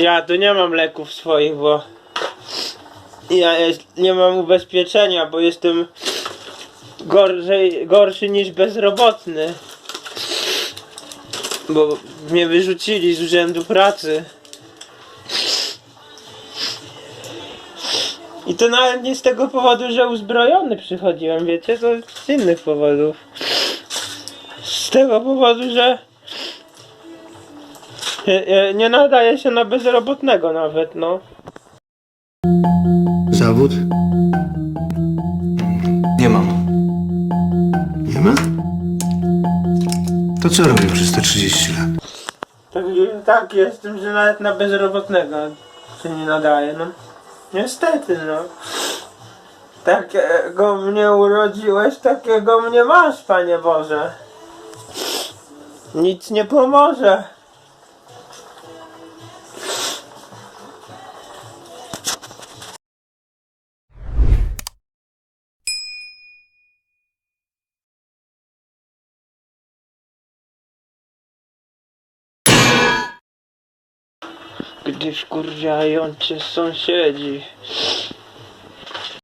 Ja tu nie mam leków swoich, bo ja jest, nie mam ubezpieczenia, bo jestem gorzej, gorszy niż bezrobotny. Bo mnie wyrzucili z urzędu pracy. I to nawet nie z tego powodu, że uzbrojony przychodziłem, wiecie, to z innych powodów. Z tego powodu, że nie- nie- nie nadaje się na bezrobotnego nawet, no. Zawód? Nie mam. Nie ma? To co robił przez te 30 lat? Tak, tak jestem, że nawet na bezrobotnego się nie nadaje, no. Niestety, no. Takiego mnie urodziłeś, takiego mnie masz, Panie Boże. Nic nie pomoże. Gdy wkurwiający sąsiedzi